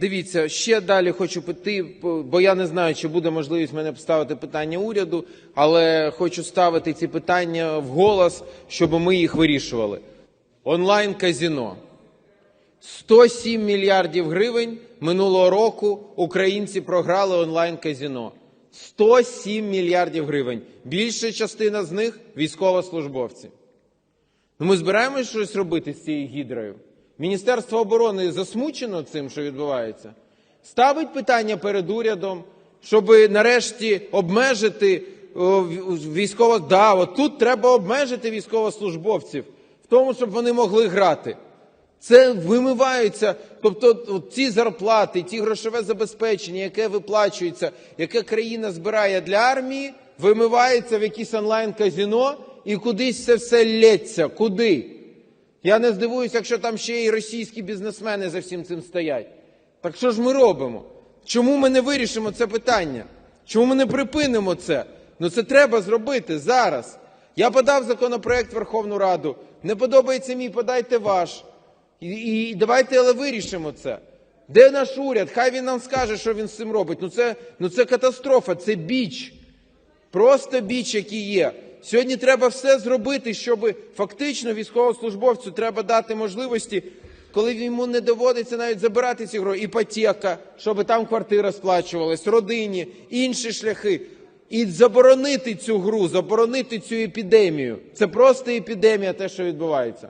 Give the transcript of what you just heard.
Дивіться, ще далі хочу піти, бо я не знаю, чи буде можливість мене поставити питання уряду, але хочу ставити ці питання вголос, щоб ми їх вирішували. Онлайн-казіно. 107 мільярдів гривень минулого року українці програли онлайн-казіно. 107 мільярдів гривень. Більша частина з них військовослужбовці. Ну, ми збираємось щось робити з цією гідрою. Міністерство оборони засмучено цим, що відбувається. Ставить питання перед урядом, щоб нарешті обмежити військово. Да, от тут треба обмежити військовослужбовців в тому, щоб вони могли грати. Це вимиваються, тобто ці зарплати, ті грошове забезпечення, яке виплачується, яке країна збирає для армії, вимивається в якісь онлайн-казіно і кудись це все лється. Куди? Я не здивуюся, якщо там ще й російські бізнесмени за всім цим стоять. Так що ж ми робимо? Чому ми не вирішимо це питання? Чому ми не припинимо це? Ну це треба зробити зараз. Я подав законопроект в Верховну Раду. Не подобається мій, подайте ваш. І, і давайте але вирішимо це. Де наш уряд? Хай він нам скаже, що він з цим робить. Ну це, ну це катастрофа, це біч. Просто біч, який є. Сьогодні треба все зробити, щоб фактично військовослужбовцю треба дати можливості, коли йому не доводиться навіть забирати ці гроші, іпотека, щоб там квартира сплачувалась, родині, інші шляхи. І заборонити цю гру, заборонити цю епідемію. Це просто епідемія, те, що відбувається.